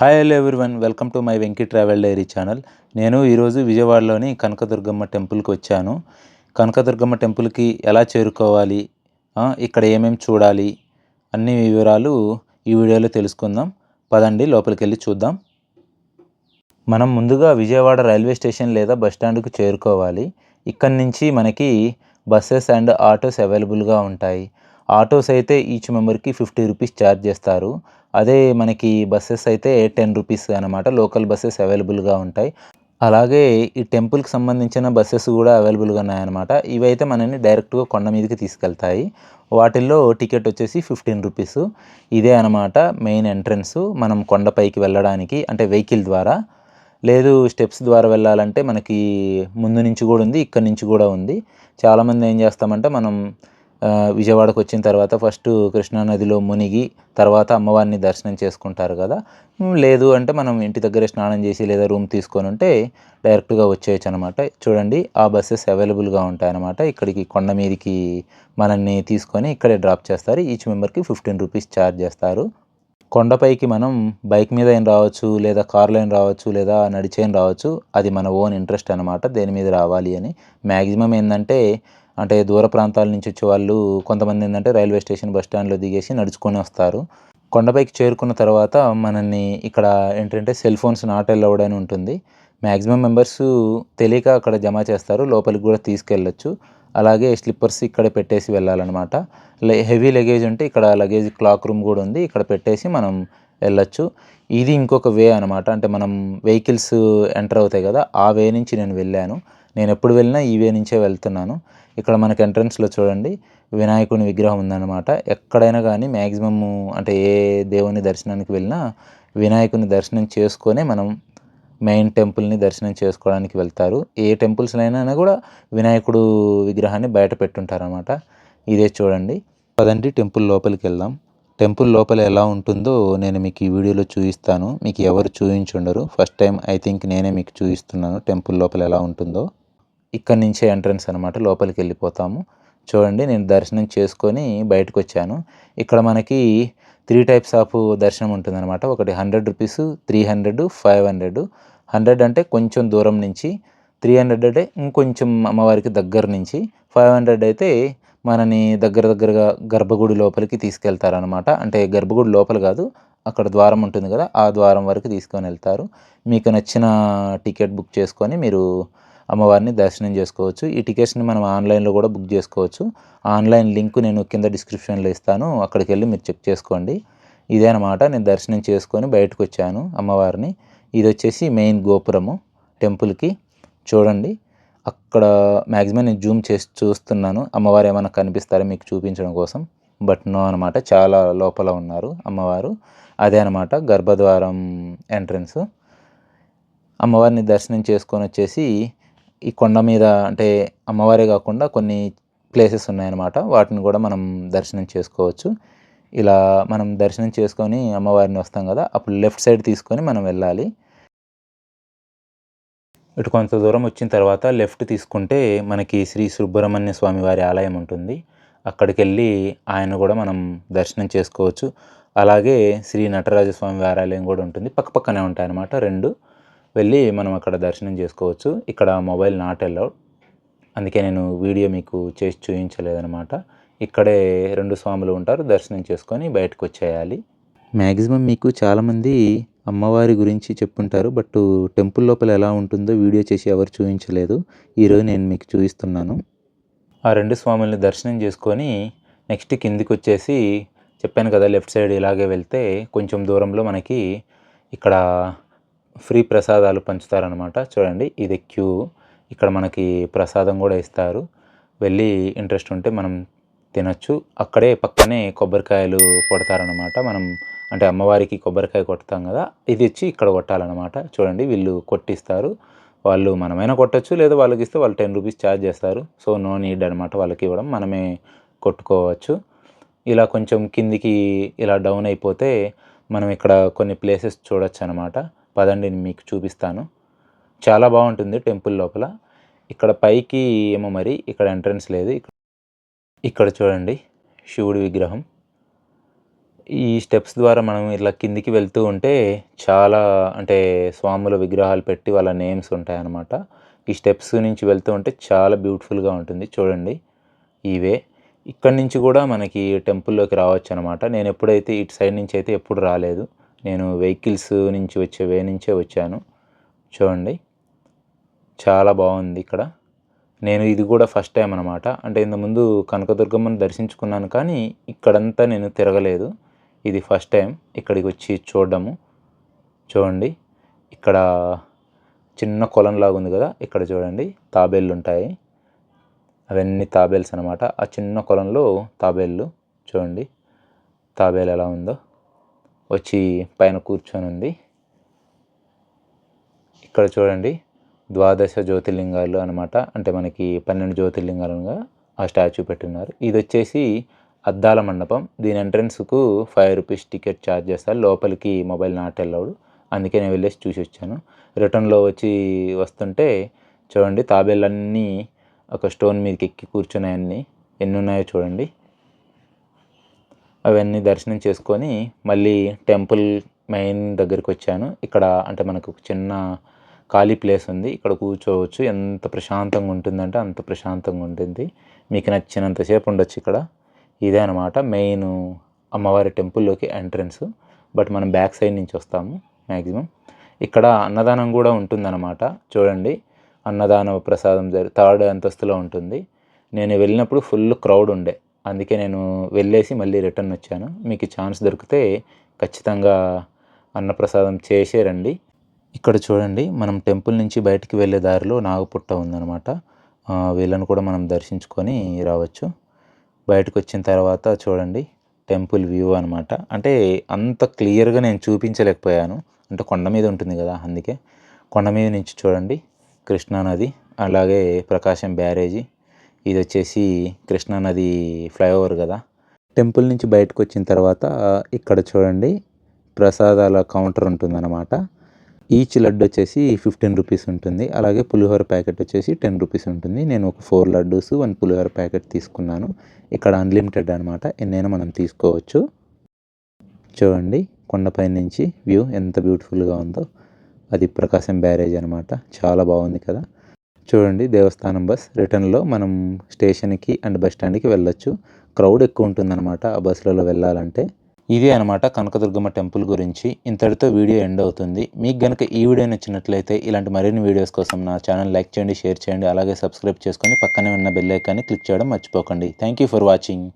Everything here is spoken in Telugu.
Hi hello everyone welcome to my Venky travel diary channel నేను ఈరోజు విజయవాడలోని కనకదుర్గమ్మ టెంపుల్కి వచ్చాను. కనకదుర్గమ్మ టెంపుల్కి ఎలా చేరుకోవాలి? ఇక్కడ ఏమేమి చూడాలి? అన్ని వివరాలు ఈ వీడియోలో తెలుసుకుందాం. పదండి లోపలికి వెళ్ళి చూద్దాం. మనం ముందుగా విజయవాడ రైల్వే స్టేషన్ లేదా బస్ స్టాండ్కు చేరుకోవాలి. ఇక్కడి నుంచి మనకి బస్సెస్ అండ్ ఆటోస్ అవైలబుల్గా ఉంటాయి. ఆటోస్ అయితే ఈచ్ మెంబర్కి ఫిఫ్టీ రూపీస్ ఛార్జ్ చేస్తారు. అదే మనకి బస్సెస్ అయితే టెన్ రూపీస్ అనమాట లోకల్ బస్సెస్ అవైలబుల్గా ఉంటాయి. అలాగే ఈ టెంపుల్కి సంబంధించిన బస్సెస్ కూడా అవైలబుల్గా ఉన్నాయన్నమాట. ఇవైతే మనల్ని డైరెక్ట్గా కొండ మీదకి తీసుకెళ్తాయి. వాటిల్లో టికెట్ వచ్చేసి ఫిఫ్టీన్ రూపీస్. ఇదే అనమాట మెయిన్ ఎంట్రన్స్. మనం కొండపైకి వెళ్ళడానికి అంటే వెహికల్ ద్వారా. లేదు స్టెప్స్ ద్వారా వెళ్ళాలంటే మనకి ముందు నుంచి కూడా ఉంది ఇక్కడ నుంచి కూడా ఉంది. చాలామంది ఏం చేస్తామంటే మనం విజయవాడకు వచ్చిన తర్వాత ఫస్ట్ కృష్ణా నదిలో మునిగి తర్వాత అమ్మవారిని దర్శనం చేసుకుంటారు కదా. లేదు అంటే మనం ఇంటి దగ్గరే స్నానం చేసి లేదా రూమ్ తీసుకొని ఉంటే డైరెక్ట్గా వచ్చేయచ్చు అనమాట చూడండి ఆ బస్సెస్ అవైలబుల్గా ఉంటాయి అనమాట ఇక్కడికి కొండ మీదకి మనల్ని తీసుకొని ఇక్కడే డ్రాప్ చేస్తారు. ఈచ్ మెంబర్కి ఫిఫ్టీన్ రూపీస్ ఛార్జ్ చేస్తారు. కొండపైకి మనం బైక్ మీద అయినా రావచ్చు లేదా కార్లో ఏం రావచ్చు లేదా నడిచేం రావచ్చు అది మన ఓన్ ఇంట్రెస్ట్ అనమాట దేని మీద రావాలి అని. మ్యాక్సిమం ఏంటంటే అంటే దూర ప్రాంతాల నుంచి వచ్చే వాళ్ళు కొంతమంది ఏంటంటే రైల్వే స్టేషన్ బస్ స్టాండ్లో దిగేసి నడుచుకొని వస్తారు. కొండపైకి చేరుకున్న తర్వాత మనల్ని ఇక్కడ ఏంటంటే సెల్ ఫోన్స్ నాట్ అలౌడ్ అని ఉంటుంది. మ్యాక్సిమం మెంబర్స్ తెలియక అక్కడ జమ చేస్తారు. లోపలికి కూడా తీసుకెళ్ళొచ్చు. అలాగే స్లిప్పర్స్ ఇక్కడ పెట్టేసి వెళ్ళాలన్నమాట. హెవీ లగేజ్ ఉంటే ఇక్కడ లగేజ్ క్లాక్ రూమ్ కూడా ఉంది. ఇక్కడ పెట్టేసి మనం వెళ్ళొచ్చు. ఇది ఇంకొక వే అనమాట అంటే మనం వెహికల్స్ ఎంటర్ అవుతాయి కదా ఆ వే నుంచి నేను వెళ్ళాను. నేను ఎప్పుడు వెళ్ళినా ఈ వే నుంచే వెళ్తున్నాను. ఇక్కడ మనకి ఎంట్రన్స్లో చూడండి వినాయకుని విగ్రహం ఉందన్నమాట. ఎక్కడైనా కానీ మ్యాక్సిమమ్ అంటే ఏ దేవుని దర్శనానికి వెళ్ళినా వినాయకుని దర్శనం చేసుకొని మనం మెయిన్ టెంపుల్ని దర్శనం చేసుకోవడానికి వెళ్తారు. ఏ టెంపుల్స్లో అయినా కూడా వినాయకుడు విగ్రహాన్ని బయట పెట్టుంటారన్నమాట. ఇదే చూడండి. పదండి టెంపుల్ లోపలికి వెళ్దాం. టెంపుల్ లోపల ఎలా ఉంటుందో నేను మీకు ఈ వీడియోలో చూపిస్తాను. మీకు ఎవరు చూపించుండరు. ఫస్ట్ టైం ఐ థింక్ నేనే మీకు చూపిస్తున్నాను టెంపుల్ లోపల ఎలా ఉంటుందో. ఇక్కడ నుంచే ఎంట్రన్స్ అనమాట లోపలికి వెళ్ళిపోతాము. చూడండి నేను దర్శనం చేసుకొని బయటకు వచ్చాను ఇక్కడ మనకి త్రీ టైప్స్ ఆఫ్ దర్శనం ఉంటుందన్నమాట. ఒకటి hundred rupees three hundred five hundred hundred అంటే కొంచెం దూరం నుంచి త్రీ హండ్రెడ్ అంటే ఇంకొంచెం అమ్మవారికి దగ్గర నుంచి ఫైవ్ హండ్రెడ్ అయితే మనని దగ్గర దగ్గరగా గర్భగుడి లోపలికి తీసుకెళ్తారనమాట అంటే గర్భగుడి లోపల కాదు అక్కడ ద్వారం ఉంటుంది కదా ఆ ద్వారం వరకు తీసుకొని వెళ్తారు. మీకు నచ్చిన టికెట్ బుక్ చేసుకొని మీరు అమ్మవారిని దర్శనం చేసుకోవచ్చు. ఈ టికెట్స్ని మనం ఆన్లైన్లో కూడా బుక్ చేసుకోవచ్చు. ఆన్లైన్ లింక్ నేను కింద డిస్క్రిప్షన్లో ఇస్తాను. అక్కడికి వెళ్ళి మీరు చెక్ చేసుకోండి. ఇదే అనమాట నేను దర్శనం చేసుకొని బయటకు వచ్చాను అమ్మవారిని. ఇది వచ్చేసి మెయిన్ గోపురము టెంపుల్కి. చూడండి. అక్కడ మ్యాక్సిమం నేను జూమ్ చేసి చూస్తున్నాను. అమ్మవారు ఏమైనా కనిపిస్తారో మీకు చూపించడం కోసం? బట్ నో అనమాట చాలా లోపల ఉన్నారు అమ్మవారు. అదే అనమాట గర్భద్వారం ఎంట్రన్స్. అమ్మవారిని దర్శనం చేసుకొని వచ్చేసి ఈ కొండ మీద అంటే అమ్మవారే కాకుండా కొన్ని ప్లేసెస్ ఉన్నాయన్నమాట. వాటిని కూడా మనం దర్శనం చేసుకోవచ్చు. ఇలా మనం దర్శనం చేసుకొని అమ్మవారిని వస్తాం కదా అప్పుడు లెఫ్ట్ సైడ్ తీసుకొని మనం వెళ్ళాలి. ఇటు కొంత దూరం వచ్చిన తర్వాత లెఫ్ట్ తీసుకుంటే మనకి శ్రీ సుబ్రహ్మణ్య స్వామి వారి ఆలయం ఉంటుంది. అక్కడికి వెళ్ళి ఆయన కూడా మనం దర్శనం చేసుకోవచ్చు. అలాగే శ్రీ నటరాజ స్వామి వారి ఆలయం కూడా ఉంటుంది. పక్కపక్కనే ఉంటాయన్నమాట ఉంటాయి రెండు. వెళ్ళి మనం అక్కడ దర్శనం చేసుకోవచ్చు. ఇక్కడ మొబైల్ నాట్ అలౌడ్. అందుకే నేను వీడియో మీకు చేసి చూపించలేదన్నమాట ఇక్కడే రెండు స్వాములు ఉంటారు దర్శనం చేసుకొని బయటకు వచ్చేయాలి. మ్యాక్సిమం మీకు చాలామంది అమ్మవారి గురించి చెప్పుంటారు బట్ టెంపుల్ లోపల ఎలా ఉంటుందో వీడియో చేసి ఎవరు చూపించలేదు ఈరోజు నేను మీకు చూపిస్తున్నాను ఆ రెండు స్వాముల్ని దర్శనం చేసుకొని నెక్స్ట్ కిందికి వచ్చేసి చెప్పాను కదా లెఫ్ట్ సైడ్ ఇలాగే వెళ్తే కొంచెం దూరంలో మనకి ఇక్కడ ఫ్రీ ప్రసాదాలు పంచుతారనమాట చూడండి ఇది క్యూ. ఇక్కడ మనకి ప్రసాదం కూడా ఇస్తారు. వెళ్ళి ఇంట్రెస్ట్ ఉంటే మనం తినచ్చు. అక్కడే పక్కనే కొబ్బరికాయలు కొడతారనమాట మనం అంటే అమ్మవారికి కొబ్బరికాయ కొడతాం కదా ఇది వచ్చి ఇక్కడ కొట్టాలన్నమాట. చూడండి వీళ్ళు కొట్టిస్తారు. వాళ్ళు మనమైనా కొట్టచ్చు లేదా వాళ్ళకి ఇస్తే వాళ్ళు టెన్ రూపీస్ ఛార్జ్ చేస్తారు. సో నో నీడ్ అనమాట వాళ్ళకి ఇవ్వడం. మనమే కొట్టుకోవచ్చు. ఇలా కొంచెం కిందికి ఇలా డౌన్ అయిపోతే మనం ఇక్కడ కొన్ని ప్లేసెస్ చూడొచ్చు అనమాట పదండి మీకు చూపిస్తాను. చాలా బాగుంటుంది టెంపుల్ లోపల. ఇక్కడ పైకి ఏమో మరి ఇక్కడ ఎంట్రన్స్ లేదు. ఇక్కడ ఇక్కడ చూడండి శివుడి విగ్రహం. ఈ స్టెప్స్ ద్వారా మనం ఇలా కిందికి వెళ్తూ ఉంటే చాలా అంటే స్వాముల విగ్రహాలు పెట్టి వాళ్ళ నేమ్స్ ఉంటాయన్నమాట. ఈ స్టెప్స్ నుంచి వెళ్తూ ఉంటే చాలా బ్యూటిఫుల్గా ఉంటుంది చూడండి. ఇవే. ఇక్కడి నుంచి కూడా మనకి టెంపుల్లోకి రావచ్చు అనమాట నేను ఎప్పుడైతే ఇటు సైడ్ నుంచి అయితే ఎప్పుడు రాలేదు. నేను వెహికల్స్ నుంచి వచ్చే వే నుంచే వచ్చాను. చూడండి. చాలా బాగుంది ఇక్కడ. నేను ఇది కూడా ఫస్ట్ టైం అనమాట అంటే ఇంతకుముందు కనకదుర్గమ్మను దర్శించుకున్నాను కానీ ఇక్కడంతా నేను తిరగలేదు. ఇది ఫస్ట్ టైం ఇక్కడికి వచ్చి చూడడము. చూడండి. ఇక్కడ చిన్న కొలంలాగా ఉంది కదా. ఇక్కడ చూడండి. తాబేళ్ళు ఉంటాయి. అవన్నీ తాబేల్స్ అనమాట ఆ చిన్న కొలంలో తాబేళ్ళు చూడండి. తాబేలు ఎలా ఉందో. వచ్చి పైన కూర్చొని ఉంది. ఇక్కడ చూడండి ద్వాదశ జ్యోతిర్లింగాలు అనమాట అంటే మనకి పన్నెండు జ్యోతిర్లింగాలుగా ఆ స్టాచ్యూ పెట్టున్నారు. ఇది వచ్చేసి అద్దాల మండపం. దీని ఎంట్రన్స్కు ఫైవ్ రూపీస్ టికెట్ ఛార్జ్ చేస్తారు. లోపలికి మొబైల్ నాట్ వెళ్ళవుడు అందుకే నేను వెళ్ళేసి చూసి వచ్చాను. రిటర్న్లో వచ్చి వస్తుంటే చూడండి తాబేళ్ళన్నీ ఒక స్టోన్ మీదకి ఎక్కి కూర్చున్నాయన్నీ. ఎన్ని ఉన్నాయో చూడండి. అవన్నీ దర్శనం చేసుకొని మళ్ళీ టెంపుల్ మెయిన్ దగ్గరికి వచ్చాను. ఇక్కడ అంటే మనకు ఒక చిన్న ఖాళీ ప్లేస్ ఉంది. ఇక్కడ కూర్చోవచ్చు. ఎంత ప్రశాంతంగా ఉంటుందంటే అంత ప్రశాంతంగా ఉంటుంది. మీకు నచ్చినంతసేపు ఉండొచ్చు ఇక్కడ. ఇదే అనమాట మెయిన్ అమ్మవారి టెంపుల్లోకి ఎంట్రన్స్. బట్ మనం బ్యాక్ సైడ్ నుంచి వస్తాము మ్యాక్సిమం ఇక్కడ అన్నదానం కూడా ఉంటుందన్నమాట. చూడండి. అన్నదాన ప్రసాదం జరి థర్డ్ అంతస్తులో ఉంటుంది. నేను వెళ్ళినప్పుడు ఫుల్ క్రౌడ్ ఉండే. అందుకే నేను వెళ్ళేసి మళ్ళీ రిటర్న్ వచ్చాను. మీకు ఛాన్స్ దొరికితే ఖచ్చితంగా అన్నప్రసాదం చేసే రండి. ఇక్కడ చూడండి మనం టెంపుల్ నుంచి బయటికి వెళ్ళే దారిలో నాగపుట్ట ఉందన్నమాట. వీళ్ళను వీళ్ళని కూడా మనం దర్శించుకొని రావచ్చు. బయటకు వచ్చిన తర్వాత చూడండి టెంపుల్ వ్యూ అనమాట అంటే అంత క్లియర్గా నేను చూపించలేకపోయాను. అంటే కొండ మీద ఉంటుంది కదా అందుకే. కొండ మీద నుంచి చూడండి కృష్ణానది అలాగే ప్రకాశం బ్యారేజీ. ఇది వచ్చేసి కృష్ణానది ఫ్లైఓవర్ కదా. టెంపుల్ నుంచి బయటకు వచ్చిన తర్వాత ఇక్కడ చూడండి ప్రసాదాల కౌంటర్ ఉంటుందన్నమాట. ఈచ్ లడ్డు వచ్చేసి ఫిఫ్టీన్ రూపీస్ ఉంటుంది. అలాగే పులిహోర ప్యాకెట్ వచ్చేసి టెన్ రూపీస్ ఉంటుంది. నేను ఒక ఫోర్ లడ్డూస్ వన్ పులిహోర ప్యాకెట్ తీసుకున్నాను. ఇక్కడ అన్లిమిటెడ్ అనమాట ఎన్నైనా మనం తీసుకోవచ్చు. చూడండి కొండపై నుంచి వ్యూ ఎంత బ్యూటిఫుల్గా ఉందో. అది ప్రకాశం బ్యారేజ్ అనమాట చాలా బాగుంది కదా. చూడండి దేవస్థానం బస్. రిటర్న్లో మనం స్టేషన్కి అండ్ బస్ స్టాండ్కి వెళ్ళొచ్చు. క్రౌడ్ ఎక్కువ ఉంటుందన్నమాట ఆ బస్సులలో వెళ్ళాలంటే. ఇదే అనమాట కనకదుర్గమ్మ టెంపుల్ గురించి. ఇంతటితో వీడియో ఎండ్ అవుతుంది. మీకు గనుక ఈ వీడియో నచ్చినట్లయితే ఇలాంటి మరిన్ని వీడియోస్ కోసం నా ఛానల్ లైక్ చేయండి షేర్ చేయండి అలాగే సబ్స్క్రైబ్ చేసుకొని పక్కనే ఉన్న బెల్ ఐకాన్ని క్లిక్ చేయడం మర్చిపోకండి. Thank you for watching.